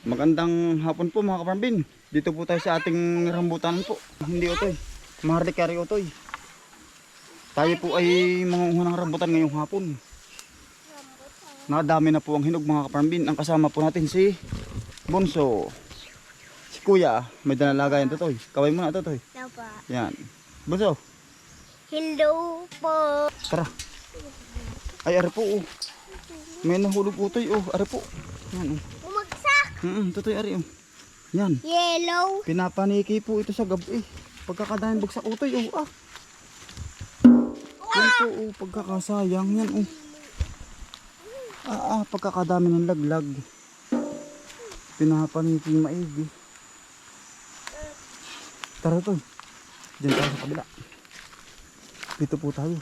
Magandang hapon po mga kaparambin. Dito po tayo sa ating rambutan po. Hindi otoy. Maharlikari otoy. Tayo po ay mangunguha ng rambutan ngayong hapon. Nadami na po ang hinog mga kaparambin. Ang kasama po natin si Bonso. Si Kuya. May dalalagayan totoy. Kaway muna totoy. Dapat. Yan. Bonso. Hello po. Tara. Ay, ari po. Oh. May nahulog utoy. Oh, ari po. Yan. Oh. Bumagsak. Mm totoy, ari. Oh. Yan. Yellow. Pinapaniki po ito sa gabi. Pagkakadahin bagsak utoy, oh ah. Yan po, oh, pagkakasayang yan, oh. Ah, ah, pagkakadami ng laglag. Pinapaniki maigi. Tara to. Diyan tayo sa kabila. Dito po tayo.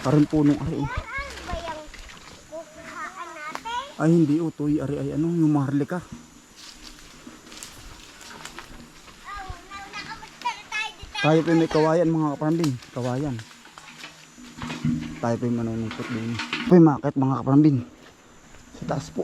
Parang punong ari, oh. Ano ba yung kukuhaan natin? Ay, hindi, utoy. Ari, ay, ano, yung maharlika. Oh, tayo po may kawayan mga kaparambin. Kawayan. Tayo po yung manunungkot din. Po yung market mga kaparambin. Sa taas po.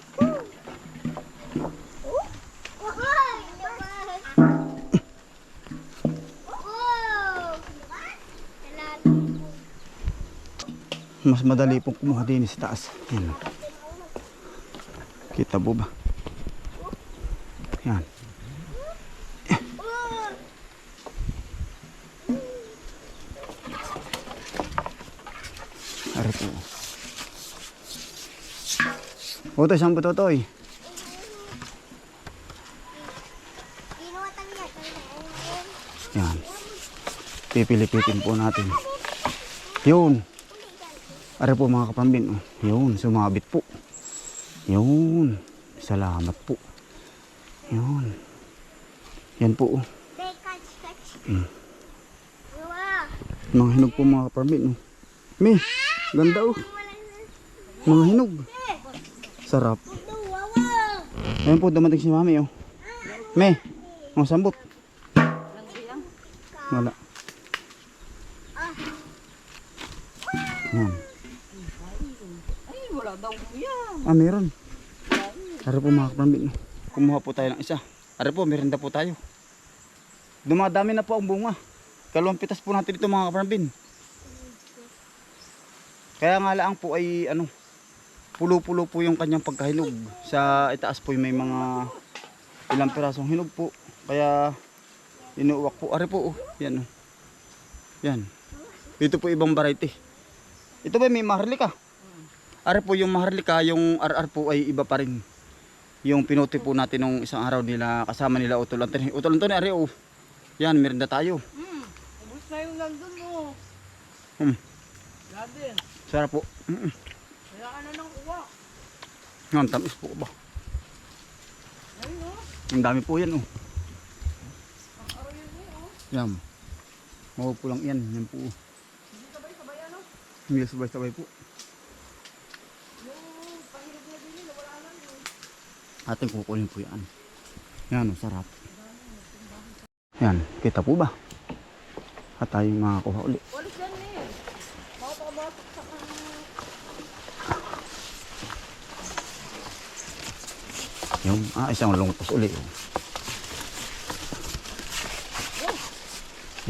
Mas madali pong kumuha din sa taas. Yan. Kita po ba? Yan. Ari po. Utoy, saan totoy? Inuwatan niya. Yan. Pipilipitin po natin. Yun. Ari po mga kapambin. Oh. Yun, sumabit po. Yun. Salamat po. Yun. Yan po. Oh. Mm. Wow! Mga hinog po mga kapambin. Oh. Me, ganda oh. Mga hinog. Sarap. Ayun po, dumating si mami oh. Me, ang sambot. Wala. Yan. Ay, wala daw kuya. Ah, meron. Ari po mga kapambin. Kumuha po tayo ng isa. Ari po, merenda po tayo. Dumadami na po ang bunga. Kalawang pitas po natin ito mga kapambin. Kaya nga lang po ay ano, pulo-pulo po yung kanyang pagkahinog. Sa itaas po may mga ilang pirasong hinog po. Kaya inuuwak po. Ari po, oh. yan oh. Yan. Ito po ibang variety. Ito ba may maharlika? Ari po yung maharlika, yung RR po ay iba pa rin. Yung pinuti po natin nung isang araw nila kasama nila Utol Antonio. Utol Antonio, ari oh. Yan, meron na tayo. Hmm, ubus na yung nandun mo. Hmm. Wala din. Sarap po. Mm -mm. Kaya ka na nang uwa. Yan, tamis po ba? Ayun o. Ang dami po yan oh. Ang araw yun eh o. Yan. Mawa po lang yan. Yan po. oh. Hindi sabay-sabay ano. Hindi sabay-sabay po. Yung pahirap na din nila, wala lang eh. Ating kukunin po yan. Yan oh, sarap. Yan, kita po ba? At tayo makakuha uli. Walis yan eh. Yung, ah, isang lungkos uli. oh.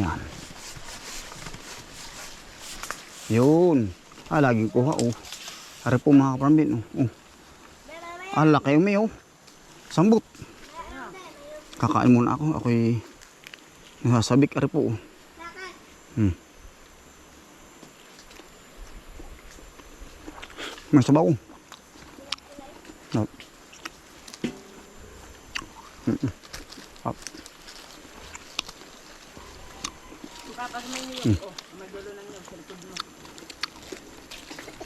Yan. Yun. Ah, laging kuha, oh. Ari po mga kaparambin, oh. oh. Ah, laki umi, oh. Sambot. Kakain muna ako. Ako'y nasasabik, ari po. Hmm. May sabaw. No. Mm-mm. Up. Kapas mo yun. Oh, may dulo ng yun sa likod mo.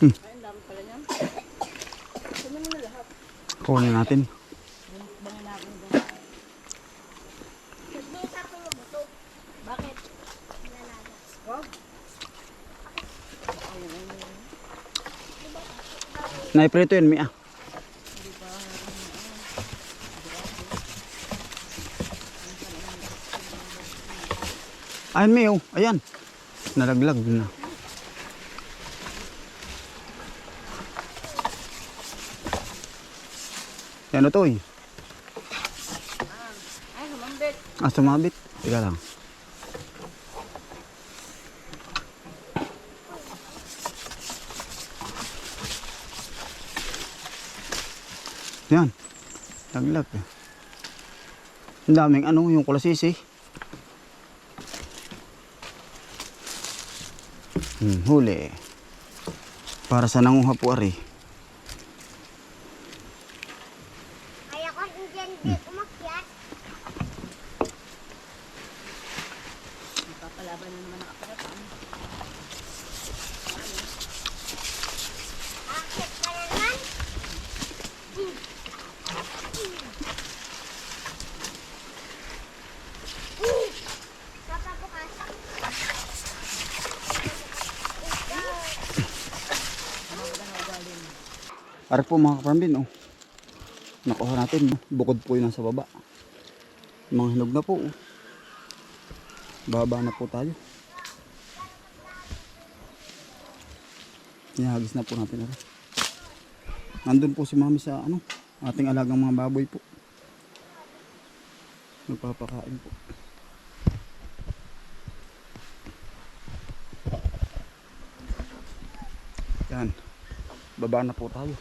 Hmm. Ay, ang dami pala niyan. Kunin na lahat. Kunin natin. Naiprito yun, Mia. Ayan, Mia. Oh. Ayan. Nalaglag na. Yan o to eh. Ah, sumabit. Tiga lang. Yan. Taglag eh. Ang daming ano, yung kulasisi. Hmm, huli. Para sa nanguha po ari. Kaya ko hindi hindi umakyat. Papalaban na naman ang kapatid. Akyat ka na naman. Papabukas. Ari po mga kaparambin, oh. Nakuha natin, bukod po yun nasa baba. Mga hinog na po, oh. Baba na po tayo. Ihagis na po natin. Ari. Nandun po si mami sa ano, ating alagang mga baboy po. Nagpapakain po. Yan. Baba na po tayo.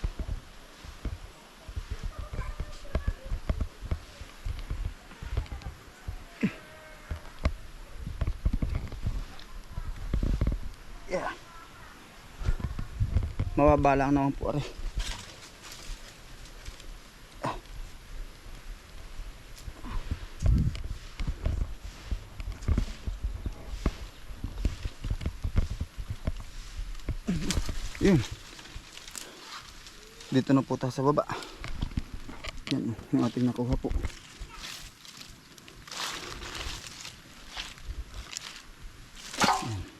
Yeah. Mababa lang naman po rin. Yun. Dito na po tayo sa baba. Yan, yung ating nakuha po. Yan.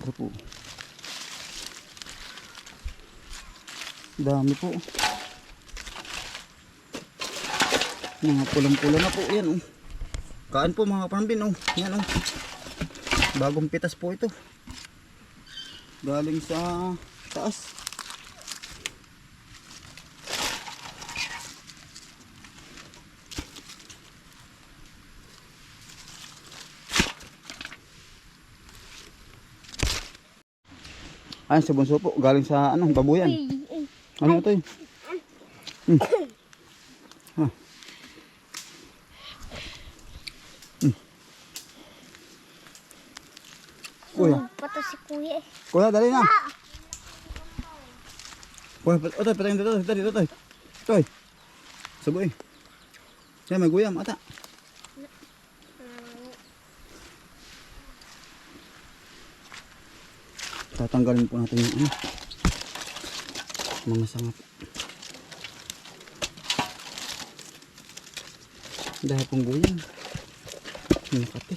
Ito po. Dami po. Mga pulang-pula na po. Yan oh. Kaan po mga parambin oh. Yan oh. Bagong pitas po ito. Galing sa taas. Ay, sa bunso po. Galing sa ano, babuyan. Ano ito eh? Hmm. Ah. Hmm. Kuya. Pato si kuya eh. Kuya, dali na. Kuya, pat- otoy, patayin dito, dito, dito, dito. Toy. Saboy. Kaya may guyam, ata. Tatanggalin po natin yung ano. Mga sanga po. Dahil pong guyam. Nakati.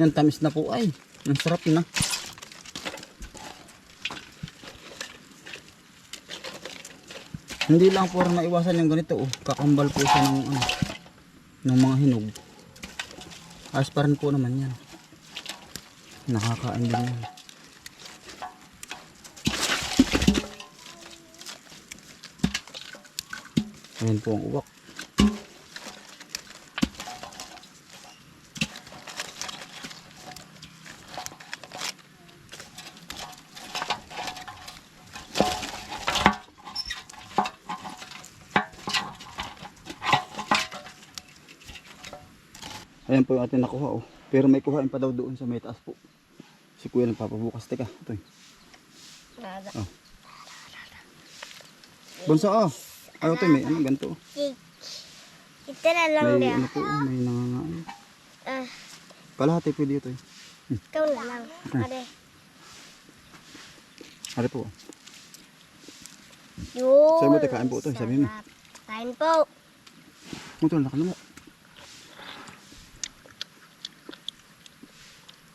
Yan, tamis na po ay. Ang sarap na. Hindi lang po rin maiwasan yung ganito. Oh. Kakambal po siya ng, ano, ng mga hinog. Ayos pa rin po naman yan. Nakakain din yan. Ayan po ang uwak. Po yung ating nakuha oh. Pero may kuhain pa daw doon sa may taas po. Si kuya nagpapabukas. Teka, ito eh. Nada. Oh. Bunso oh. Ayaw ito may ano ganito. oh. Ito na lang May niya. ano po, oh, may nangangain. Ah, Kalahati pwede ito eh. ikaw na lang. Are. Ari po. oh. Yun. Sabi mo, te, kain po ito, sabi mo. Kain po. Ito na mo. Ah.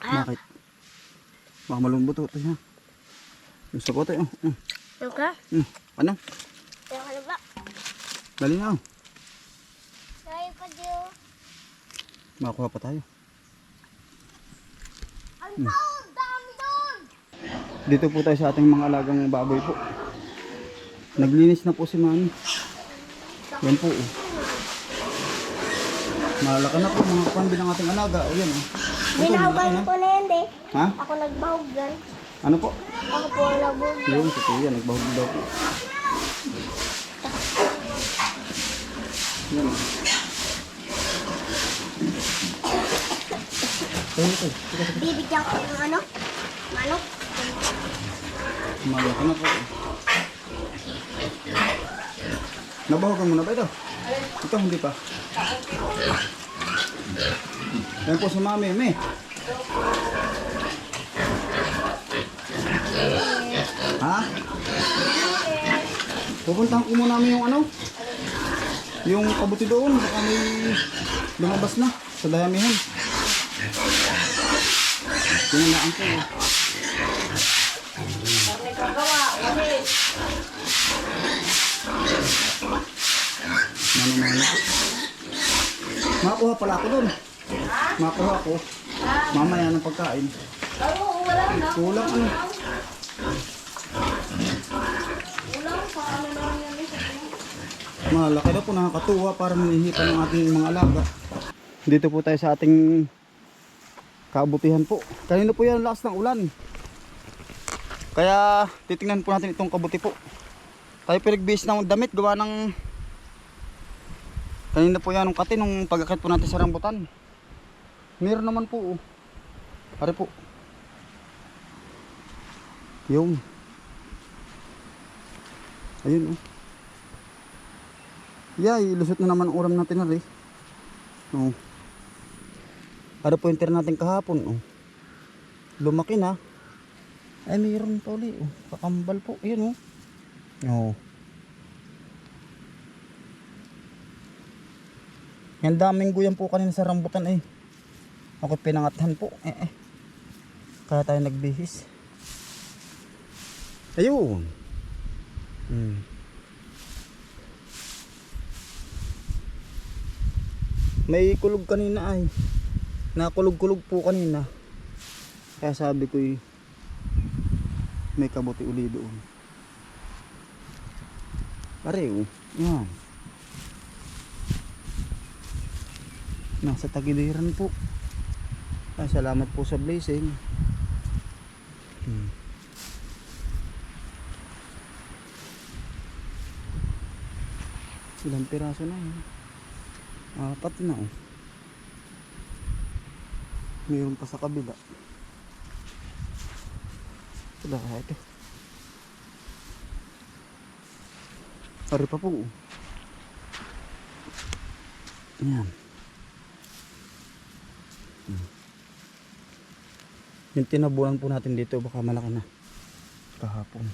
Bakit? Baka malungbo to. Ito. Gusto ko ito. Oh. Mm. Ano ka? Mm. Ano? Ano ba? Dali na oh. Ko pa Dio. Makakuha pa tayo. Ang tao, dami doon. Dito po tayo sa ating mga alagang baboy po. Naglinis na po si Mami. Yan po. Oh. Malaka na po mga pambi ng ating alaga. O yan. Oh. Binahugan na. ko na yan eh. Ha? Ako nagbahog dyan. Ano po? Ako po ang nabog. Yun, si Kuya. Nagbahog daw po. Yan. Bibigyan ko ng ano? Manok. Malaki na po. Nabawagan mo na ba ito? Ito hindi pa. Yan po si Mami, me. Ha? Pupuntahan ko muna namin yung ano? Yung kabuti doon, baka may lumabas na sa dayamihan. Tinalaan ko. Kami kagawa, ulit. Mano-mano. Makakuha pala ako doon. Makakuha ako. Mamaya ng pagkain. Kulang ano. Malaki na po nakakatuwa para manihipan ng ating mga alaga. Dito po tayo sa ating kabutihan po. Kanino po yan ang lakas ng ulan. Kaya titingnan po natin itong kabuti po. Tayo pinagbihis ng damit gawa ng kanina po yan ang kati nung pagkakit po natin sa rambutan. Meron naman po. Oh. Pare po. Yung. Ayun oh. Yay, lusot na naman ulam natin na rin. Oh. Po yung tira natin kahapon? Oh. Lumaki na. Ay, mayroon pa uli. Oh. Kakambal po. Ayan oh. Oh. Yan daming guyang po kanina sa rambutan eh. Ako pinangathan po. Eh eh. Kaya tayo nagbihis. Ayun. Hmm. May kulog kanina ay. Nakulog-kulog po kanina. Kaya sabi ko eh, may kabuti uli doon. Pare oh. Yan. Nasa tagiliran po. Ay, salamat po sa blessing. Hmm. Ilang piraso na yun. Apat na oh. Mayroon pa sa kabila. Kaya ito. Pare pa po. oh. Ayan. Hmm. Yung tinabunan po natin dito baka malaki na. Kahapon.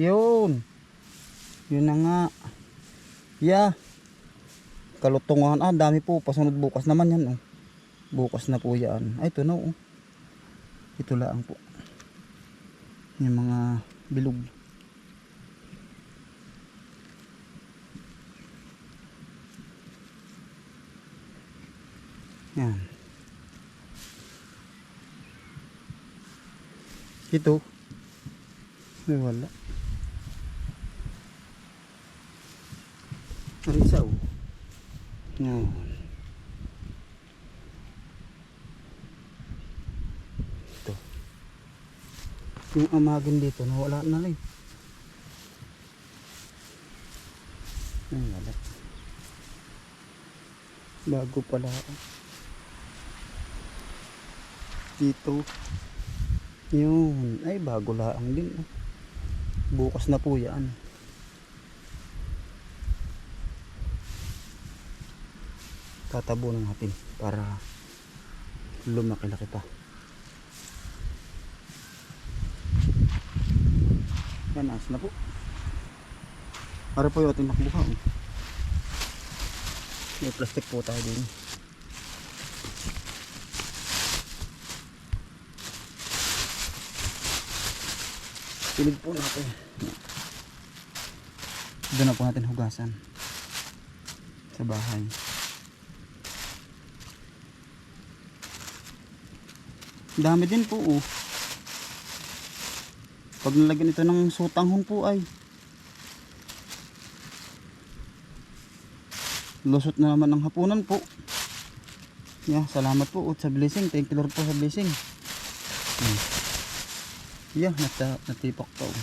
Yun. Yun na nga. Yeah. Kalutungan. Ah, dami po. Pasunod bukas naman yan. Oh. Bukas na po yan. Ay, ito na. Oh. Ito lang po. Yung mga bilog. Yan. Ito. Ay, wala. Ang isa oh. Yan. Ito. Yung amagin dito, nawala na rin. Ay, wala. Bago pala ako. Dito. Yun. Ay, bago laang din. oh. Bukas na po yan. tatabunan natin para lumaki-laki pa yan as na po para po yung ating makbuka oh. may plastic po tayo din Pilig po natin. Doon na po natin hugasan. Sa bahay. Dami din po oh. Pag nalagyan ito ng sutanghon po ay lusot na naman ng hapunan po. Yeah, salamat po oh, sa blessing. Thank you Lord po sa blessing. Hmm. Yeah, nata natipak pa. oh.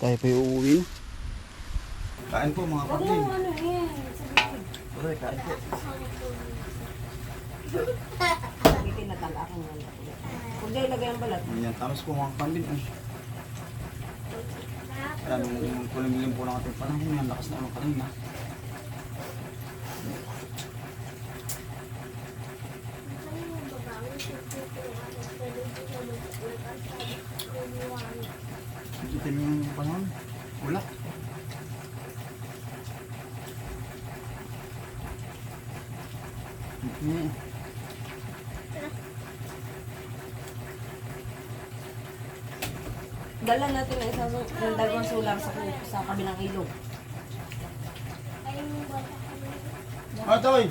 Tayo pa uuwi na. Kain po mga kapatid. ano yan? Tuloy, kain po. Hindi tinatala akong ano. Huwag na ilagay ang balat. Ayan, tamas po mga kapatid. Ayan, nung kulimlim po ng ating panahon. Yan, lakas na naman kanina. Kita niyo yung panahon. Wala. Mm. Dala natin na isang ng dalawang sulang sa, sa kabilang ilog. Ah, Toy!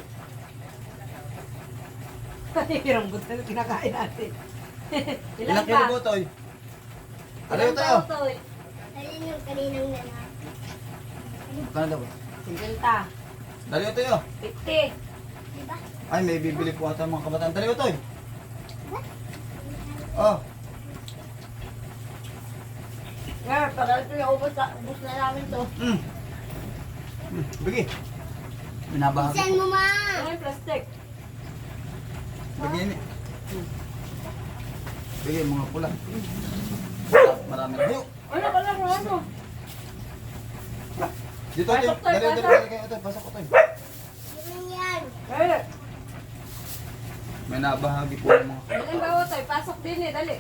Hirang buta na kinakain natin. Ilang kilo po, Toy? Alayo tayo. Alin yung kaninang lalaki? Kano daw? 50. Daliyo tayo. 50. Diba? Ay, may bibili po ata mga kabataan. Daliyo, Toy. Oh, Ngayon, para ito yung ubos, na- ubos na namin to. mm. Mm, Bigi. Binabahagi po. mo ma? Ay, plastic. Bigi ini. Bigi, mga pula. Marami na. Ano ka lang, ano? Dito, Toy, Daliyo, pasok. daliyo. Daliyo, Toy. Pasok ko, yan? Eh, May nabahagi po ng mga ilan ba ito? Pasok din eh, dali.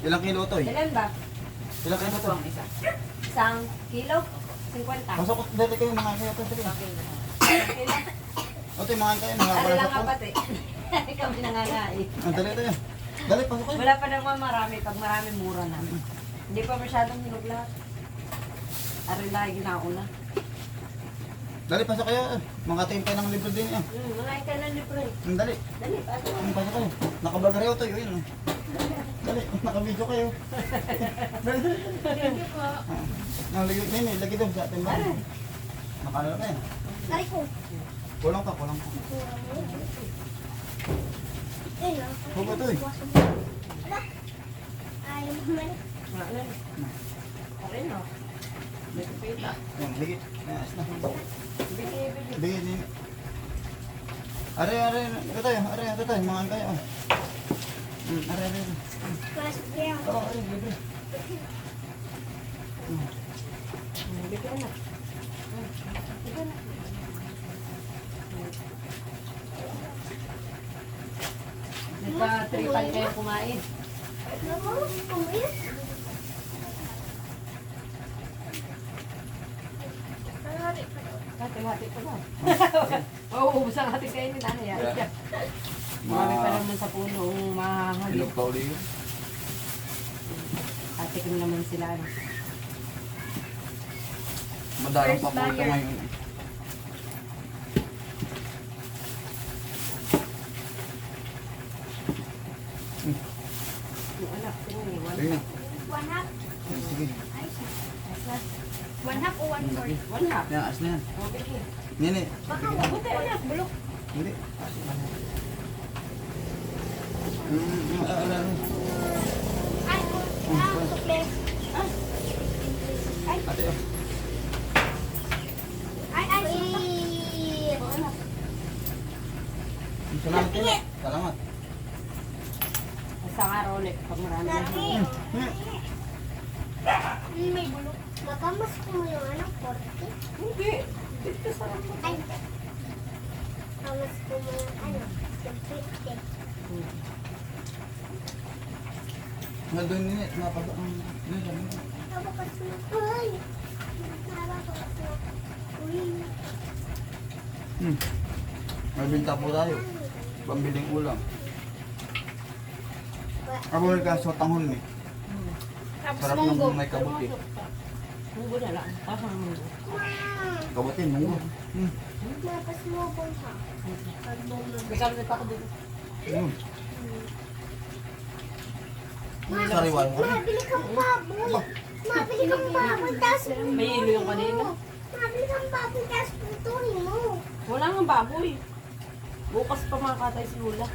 Ilang kilo, Toy? Ilan ba? Ilang kilo, Toy? Isang kilo? 50. Pasok ko, dali kayo mga kayo, Toy. Dali. Isang kilo. O, Toy, mga kayo. Mga Ano lang po. apat eh. Kami nangangain. Ah, Dali, Toy. Dali, pasok kayo. Wala pa naman marami. Pag marami, mura na. Hindi pa masyadong hinog lahat. Arin lagi ginauna. Dali, pasok kayo. Mga timpay ng libro din. yan. Hmm, mga ka na libre. Mm, Dali. Dali, pasok. Ano pasok kayo? Nakablog kayo, Toy. Ayun. oh. Dali, nakabidyo kayo. Dali. Thank you po. Ang lagi, nini, lagi doon sa ating bahay. Nakano na yan. Ay ko. Kulang ka, kulang ka. Ayun ah. Huwag ito eh. Ayaw mo man. Arin. Arin o. May kupita. Yan, lagi. Ayos na. Bigi, bigi. Lagi, nini. Are, are, tayo, are, tayo, mga kayo. oh. Mm, are, are. Mas yan. Oo, are, libre. Bigi na. Bigi na. Nagpa-tripan kayo kumain. Mama, kumain. Sorry. Hati-hati ko lang. Mauubos ang hati kainin. Ano yan? Yeah. Marami pa naman sa puno ang mahahagip. Hinog pa uli yun. Hati ko naman sila. ano. Madalang pa po ito ngayon. Na yan. Oh. Nini. Baka buti anak. Bulok. Hindi. Mm, mm, ah, ah, ah. Ay, ah, sukle. Ate, oh. Ay, ay, sukle. Salamat kayo. Salamat. Isang araw ulit pag marami na. Mm, mm. Mm, May bulok. Makamas ko mo yung ano, 40. Hindi. Dito sa rambut. Ay, kamas ko mo yung ano, 50. Nandun nini. Napasa ang... Mo. Mo. Mo. Uy. Hmm. May binta po tayo. Pambiling ulam. Abo may kaso tanghon eh. Sarap ng may kabuti. Munggo na lang. Kaso ang munggo. Ma, Kabatin, mo. mapas mo po siya. Magkakalit ako dito. Yun. Sariwan ko. mabili kang baboy. Mabili kang baboy, tapos May ilo yung kanina. Mabili kang baboy, tapos putuhin mo. Wala nga baboy. Bukas pa makakatay si Lula.